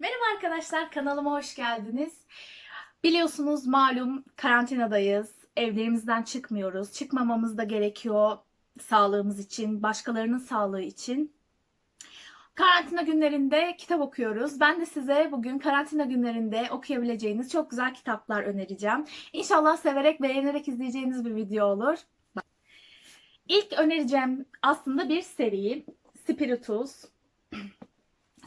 Merhaba arkadaşlar, kanalıma hoş geldiniz. Biliyorsunuz malum karantinadayız. Evlerimizden çıkmıyoruz. Çıkmamamız da gerekiyor sağlığımız için, başkalarının sağlığı için. Karantina günlerinde kitap okuyoruz. Ben de size bugün karantina günlerinde okuyabileceğiniz çok güzel kitaplar önereceğim. İnşallah severek, beğenerek izleyeceğiniz bir video olur. İlk önereceğim aslında bir seri. Spiritus.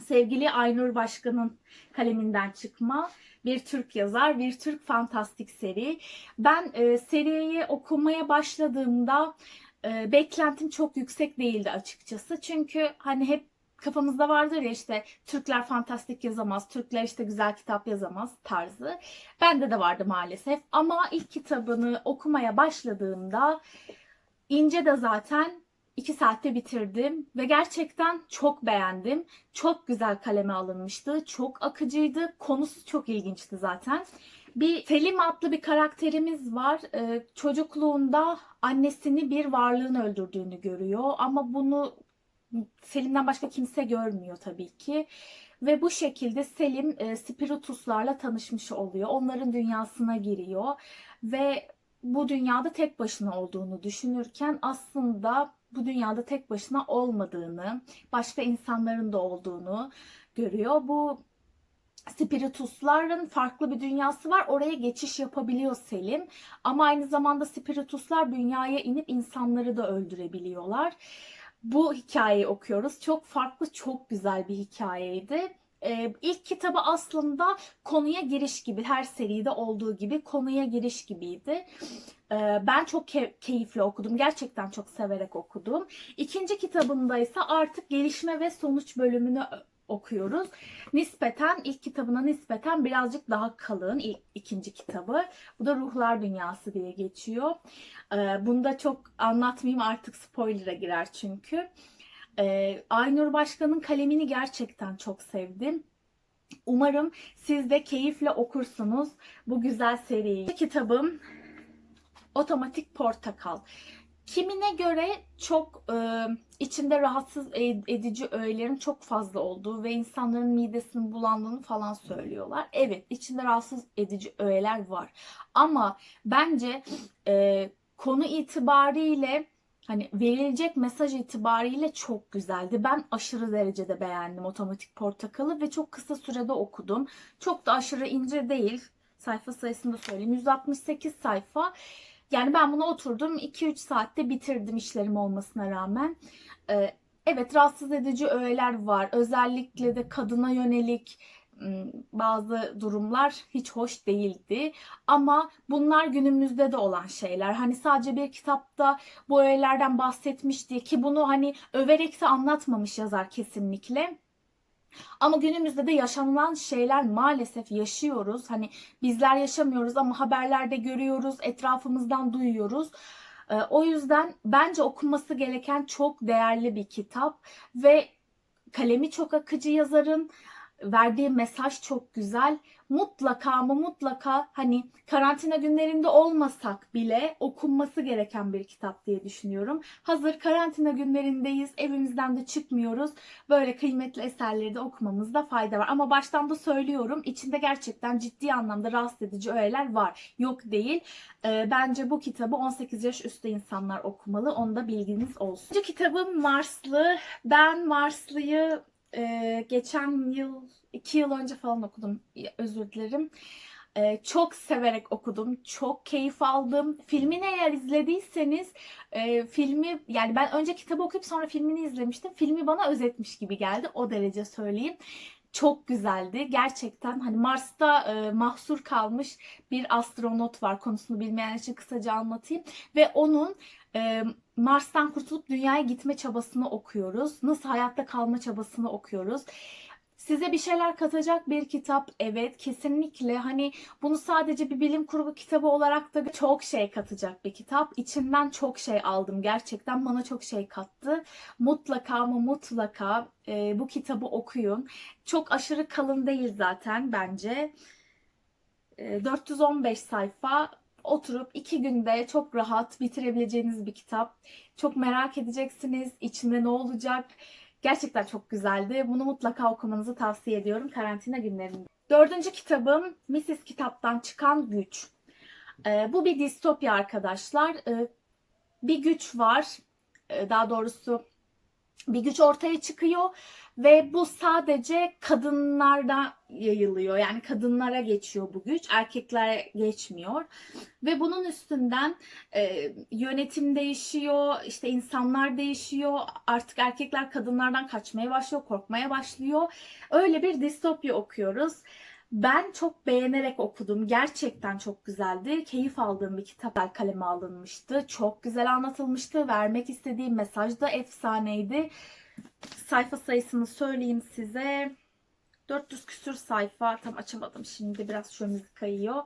Sevgili Aynur Başkan'ın kaleminden çıkma bir Türk yazar, bir Türk fantastik seri. Ben e, seriyi okumaya başladığımda e, beklentim çok yüksek değildi açıkçası. Çünkü hani hep kafamızda vardır ya işte Türkler fantastik yazamaz, Türkler işte güzel kitap yazamaz tarzı. Bende de vardı maalesef. Ama ilk kitabını okumaya başladığımda İnce de zaten 2 saatte bitirdim ve gerçekten çok beğendim. Çok güzel kaleme alınmıştı. Çok akıcıydı. Konusu çok ilginçti zaten. Bir Selim adlı bir karakterimiz var. Ee, çocukluğunda annesini bir varlığın öldürdüğünü görüyor ama bunu Selim'den başka kimse görmüyor tabii ki. Ve bu şekilde Selim e, spirituslarla tanışmış oluyor. Onların dünyasına giriyor ve bu dünyada tek başına olduğunu düşünürken aslında bu dünyada tek başına olmadığını, başka insanların da olduğunu görüyor. Bu spiritusların farklı bir dünyası var. Oraya geçiş yapabiliyor Selim. Ama aynı zamanda spirituslar dünyaya inip insanları da öldürebiliyorlar. Bu hikayeyi okuyoruz. Çok farklı, çok güzel bir hikayeydi. Ee, ilk kitabı aslında konuya giriş gibi, her seride olduğu gibi konuya giriş gibiydi. Ee, ben çok ke- keyifli okudum. Gerçekten çok severek okudum. İkinci kitabında ise artık gelişme ve sonuç bölümünü okuyoruz. Nispeten ilk kitabına nispeten birazcık daha kalın ilk ikinci kitabı. Bu da Ruhlar Dünyası diye geçiyor. Ee, bunu da çok anlatmayayım artık spoiler'a girer çünkü. Ee, Aynur Başkan'ın kalemini gerçekten çok sevdim. Umarım siz de keyifle okursunuz bu güzel seriyi. Kitabım Otomatik Portakal. Kimine göre çok e, içinde rahatsız edici öğelerin çok fazla olduğu ve insanların midesinin bulandığını falan söylüyorlar. Evet, içinde rahatsız edici öğeler var. Ama bence e, konu itibariyle hani verilecek mesaj itibariyle çok güzeldi. Ben aşırı derecede beğendim Otomatik Portakal'ı ve çok kısa sürede okudum. Çok da aşırı ince değil. Sayfa sayısını da söyleyeyim. 168 sayfa. Yani ben bunu oturdum 2-3 saatte bitirdim işlerim olmasına rağmen. Ee, evet rahatsız edici öğeler var. Özellikle de kadına yönelik bazı durumlar hiç hoş değildi. Ama bunlar günümüzde de olan şeyler. Hani sadece bir kitapta bu öğelerden bahsetmişti ki bunu hani överek de anlatmamış yazar kesinlikle. Ama günümüzde de yaşanılan şeyler maalesef yaşıyoruz. Hani bizler yaşamıyoruz ama haberlerde görüyoruz, etrafımızdan duyuyoruz. O yüzden bence okunması gereken çok değerli bir kitap ve kalemi çok akıcı yazarın verdiği mesaj çok güzel. Mutlaka ama mutlaka hani karantina günlerinde olmasak bile okunması gereken bir kitap diye düşünüyorum. Hazır karantina günlerindeyiz, evimizden de çıkmıyoruz. Böyle kıymetli eserleri de okumamızda fayda var. Ama baştan da söylüyorum içinde gerçekten ciddi anlamda rahatsız edici öğeler var. Yok değil. Ee, bence bu kitabı 18 yaş üstü insanlar okumalı. Onda bilginiz olsun. Kitabım Marslı. Ben Marslı'yı e, geçen yıl, iki yıl önce falan okudum. Özür dilerim. E, çok severek okudum. Çok keyif aldım. Filmini eğer izlediyseniz e, filmi yani ben önce kitabı okuyup sonra filmini izlemiştim. Filmi bana özetmiş gibi geldi. O derece söyleyeyim çok güzeldi. Gerçekten hani Mars'ta e, mahsur kalmış bir astronot var. Konusunu bilmeyen için kısaca anlatayım. Ve onun e, Mars'tan kurtulup dünyaya gitme çabasını okuyoruz. Nasıl hayatta kalma çabasını okuyoruz. Size bir şeyler katacak bir kitap. Evet kesinlikle hani bunu sadece bir bilim kurgu kitabı olarak da çok şey katacak bir kitap. İçinden çok şey aldım gerçekten bana çok şey kattı. Mutlaka ama mutlaka e, bu kitabı okuyun. Çok aşırı kalın değil zaten bence. E, 415 sayfa oturup iki günde çok rahat bitirebileceğiniz bir kitap. Çok merak edeceksiniz içinde ne olacak Gerçekten çok güzeldi. Bunu mutlaka okumanızı tavsiye ediyorum karantina günlerinde. Dördüncü kitabım Mrs. Kitap'tan çıkan güç. Ee, bu bir distopya arkadaşlar. Ee, bir güç var. Ee, daha doğrusu bir güç ortaya çıkıyor ve bu sadece kadınlarda yayılıyor. Yani kadınlara geçiyor bu güç, erkeklere geçmiyor. Ve bunun üstünden e, yönetim değişiyor, işte insanlar değişiyor. Artık erkekler kadınlardan kaçmaya başlıyor, korkmaya başlıyor. Öyle bir distopya okuyoruz. Ben çok beğenerek okudum. Gerçekten çok güzeldi. Keyif aldığım bir kitap kaleme alınmıştı. Çok güzel anlatılmıştı. Vermek istediğim mesaj da efsaneydi. Sayfa sayısını söyleyeyim size. 400 küsür sayfa. Tam açamadım şimdi. Biraz şöyle kayıyor.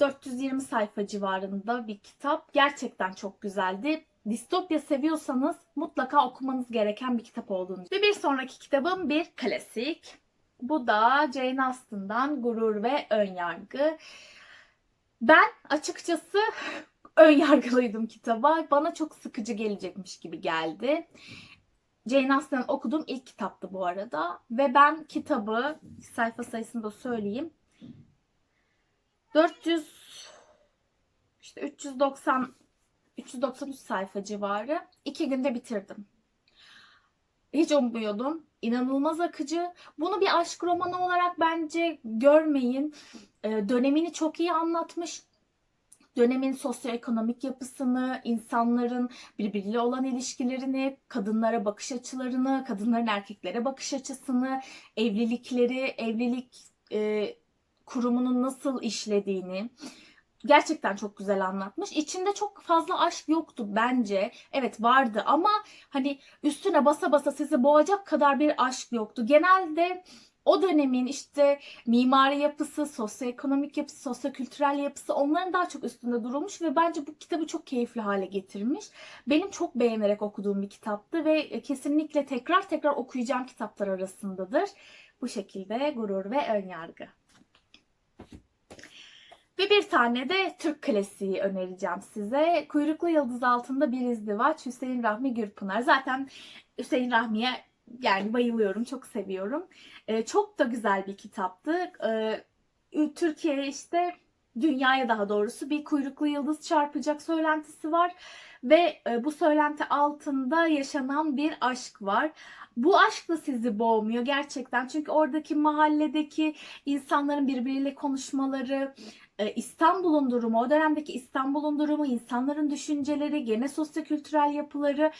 420 sayfa civarında bir kitap. Gerçekten çok güzeldi. Distopya seviyorsanız mutlaka okumanız gereken bir kitap olduğunu. Ve bir sonraki kitabım bir klasik. Bu da Jane Austen'dan Gurur ve Önyargı. Ben açıkçası ön yargılıydım kitaba. Bana çok sıkıcı gelecekmiş gibi geldi. Jane Austen okuduğum ilk kitaptı bu arada. Ve ben kitabı, sayfa sayısını da söyleyeyim. 400 işte 390 393 sayfa civarı. iki günde bitirdim. Hiç ummuyordum. İnanılmaz akıcı. Bunu bir aşk romanı olarak bence görmeyin. Ee, dönemini çok iyi anlatmış. Dönemin sosyoekonomik yapısını, insanların birbiriyle olan ilişkilerini, kadınlara bakış açılarını, kadınların erkeklere bakış açısını, evlilikleri, evlilik e, kurumunun nasıl işlediğini, gerçekten çok güzel anlatmış. İçinde çok fazla aşk yoktu bence. Evet vardı ama hani üstüne basa basa sizi boğacak kadar bir aşk yoktu. Genelde o dönemin işte mimari yapısı, sosyoekonomik yapısı, sosyokültürel yapısı onların daha çok üstünde durulmuş ve bence bu kitabı çok keyifli hale getirmiş. Benim çok beğenerek okuduğum bir kitaptı ve kesinlikle tekrar tekrar okuyacağım kitaplar arasındadır. Bu şekilde gurur ve önyargı. Ve bir tane de Türk klasiği önereceğim size. Kuyruklu Yıldız Altında Bir İzdivaç Hüseyin Rahmi Gürpınar. Zaten Hüseyin Rahmi'ye yani bayılıyorum, çok seviyorum. Ee, çok da güzel bir kitaptı. Ee, Türkiye işte dünyaya daha doğrusu bir kuyruklu yıldız çarpacak söylentisi var ve e, bu söylenti altında yaşanan bir aşk var. Bu aşk da sizi boğmuyor gerçekten. Çünkü oradaki mahalledeki insanların birbiriyle konuşmaları, İstanbul'un durumu, o dönemdeki İstanbul'un durumu, insanların düşünceleri, gene sosyokültürel yapıları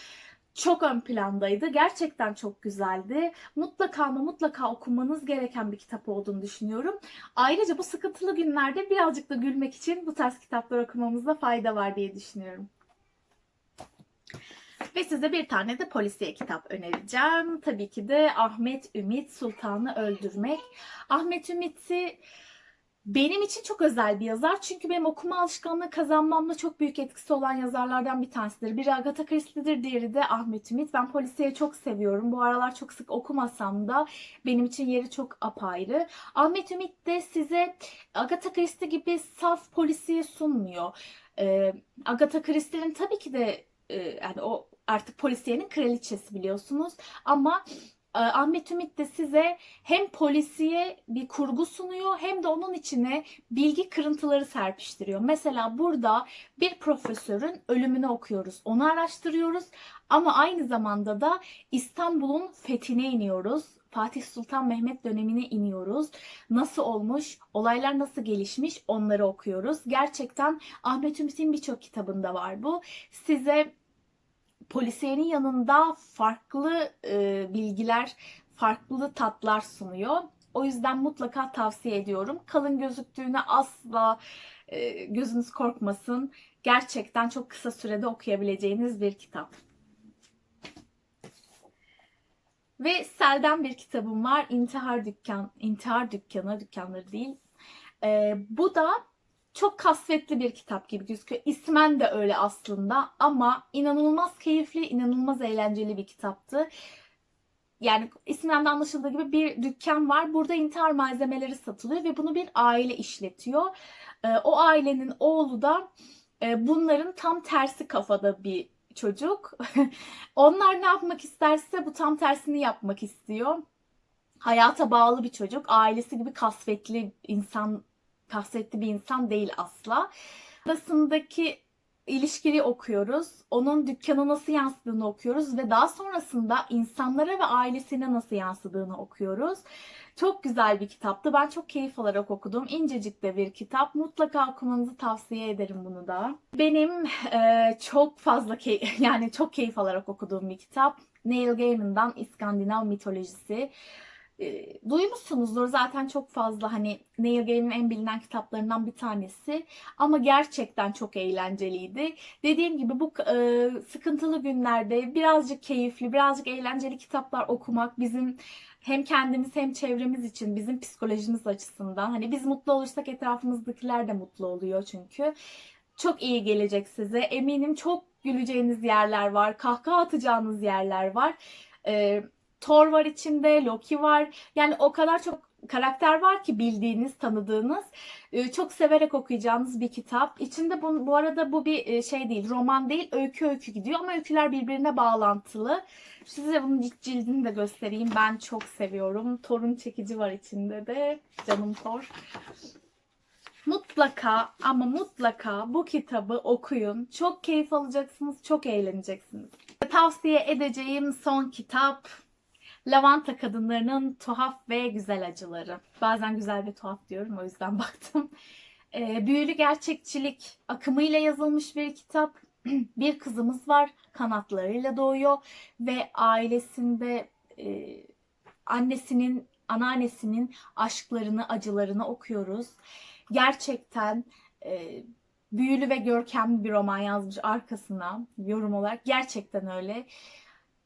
çok ön plandaydı. Gerçekten çok güzeldi. Mutlaka ama mutlaka okumanız gereken bir kitap olduğunu düşünüyorum. Ayrıca bu sıkıntılı günlerde birazcık da gülmek için bu tarz kitaplar okumamızda fayda var diye düşünüyorum. Ve size bir tane de polisiye kitap önereceğim. Tabii ki de Ahmet Ümit Sultan'ı Öldürmek. Ahmet Ümit'i benim için çok özel bir yazar. Çünkü benim okuma alışkanlığı kazanmamda çok büyük etkisi olan yazarlardan bir tanesidir. Biri Agatha Christie'dir, diğeri de Ahmet Ümit. Ben polisiye çok seviyorum. Bu aralar çok sık okumasam da benim için yeri çok apayrı. Ahmet Ümit de size Agatha Christie gibi saf polisiye sunmuyor. Ee, Agatha Christie'nin tabii ki de e, yani o artık polisiyenin kraliçesi biliyorsunuz. Ama Ahmet Ümit de size hem polisiye bir kurgu sunuyor hem de onun içine bilgi kırıntıları serpiştiriyor. Mesela burada bir profesörün ölümünü okuyoruz. Onu araştırıyoruz ama aynı zamanda da İstanbul'un fethine iniyoruz. Fatih Sultan Mehmet dönemine iniyoruz. Nasıl olmuş, olaylar nasıl gelişmiş onları okuyoruz. Gerçekten Ahmet Ümit'in birçok kitabında var bu. Size polisiyenin yanında farklı e, bilgiler, farklı tatlar sunuyor. O yüzden mutlaka tavsiye ediyorum. Kalın gözüktüğüne asla e, gözünüz korkmasın. Gerçekten çok kısa sürede okuyabileceğiniz bir kitap. Ve Sel'den bir kitabım var. İntihar Dükkan, İntihar Dükkanı, dükkanları değil. E, bu da çok kasvetli bir kitap gibi gözüküyor. İsmen de öyle aslında ama inanılmaz keyifli, inanılmaz eğlenceli bir kitaptı. Yani isimden de anlaşıldığı gibi bir dükkan var. Burada intihar malzemeleri satılıyor ve bunu bir aile işletiyor. Ee, o ailenin oğlu da e, bunların tam tersi kafada bir çocuk. Onlar ne yapmak isterse bu tam tersini yapmak istiyor. Hayata bağlı bir çocuk. Ailesi gibi kasvetli insan, kasvetli bir insan değil asla. Arasındaki ilişkili okuyoruz. Onun dükkana nasıl yansıdığını okuyoruz ve daha sonrasında insanlara ve ailesine nasıl yansıdığını okuyoruz. Çok güzel bir kitaptı. Ben çok keyif alarak okudum. İncecik de bir kitap. Mutlaka okumanızı tavsiye ederim bunu da. Benim e, çok fazla key- yani çok keyif alarak okuduğum bir kitap. Neil Gaiman'dan İskandinav mitolojisi. E, duymuşsunuzdur zaten çok fazla hani Neil Gaiman'ın en bilinen kitaplarından bir tanesi ama gerçekten çok eğlenceliydi. Dediğim gibi bu e, sıkıntılı günlerde birazcık keyifli, birazcık eğlenceli kitaplar okumak bizim hem kendimiz hem çevremiz için bizim psikolojimiz açısından hani biz mutlu olursak etrafımızdakiler de mutlu oluyor çünkü. Çok iyi gelecek size. Eminim çok güleceğiniz yerler var, kahkaha atacağınız yerler var. E, Thor var içinde, Loki var. Yani o kadar çok karakter var ki bildiğiniz, tanıdığınız. Ee, Çok severek okuyacağınız bir kitap. İçinde bu, bu arada bu bir e, şey değil, roman değil, öykü öykü gidiyor ama öyküler birbirine bağlantılı. Size bunun cilt cildini de göstereyim. Ben çok seviyorum. Thor'un çekici var içinde de. Canım Thor. Mutlaka ama mutlaka bu kitabı okuyun. Çok keyif alacaksınız, çok eğleneceksiniz. Tavsiye edeceğim son kitap Lavanta Kadınlarının Tuhaf ve Güzel Acıları. Bazen güzel ve tuhaf diyorum o yüzden baktım. Ee, büyülü gerçekçilik akımıyla yazılmış bir kitap. bir kızımız var, kanatlarıyla doğuyor ve ailesinde e, annesinin, anneannesinin aşklarını, acılarını okuyoruz. Gerçekten e, büyülü ve görkemli bir roman yazmış arkasına yorum olarak. Gerçekten öyle.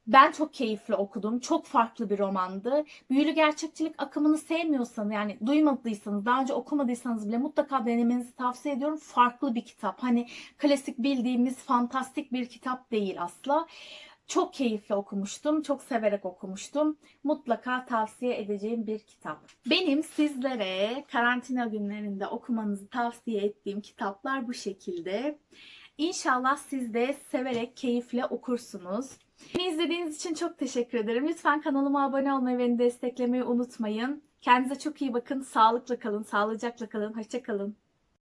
Ben çok keyifli okudum. Çok farklı bir romandı. Büyülü gerçekçilik akımını sevmiyorsanız yani duymadıysanız, daha önce okumadıysanız bile mutlaka denemenizi tavsiye ediyorum. Farklı bir kitap. Hani klasik bildiğimiz fantastik bir kitap değil asla. Çok keyifli okumuştum. Çok severek okumuştum. Mutlaka tavsiye edeceğim bir kitap. Benim sizlere karantina günlerinde okumanızı tavsiye ettiğim kitaplar bu şekilde. İnşallah siz de severek, keyifle okursunuz. Beni izlediğiniz için çok teşekkür ederim. Lütfen kanalıma abone olmayı ve beni desteklemeyi unutmayın. Kendinize çok iyi bakın. Sağlıkla kalın, sağlıcakla kalın. Hoşça kalın.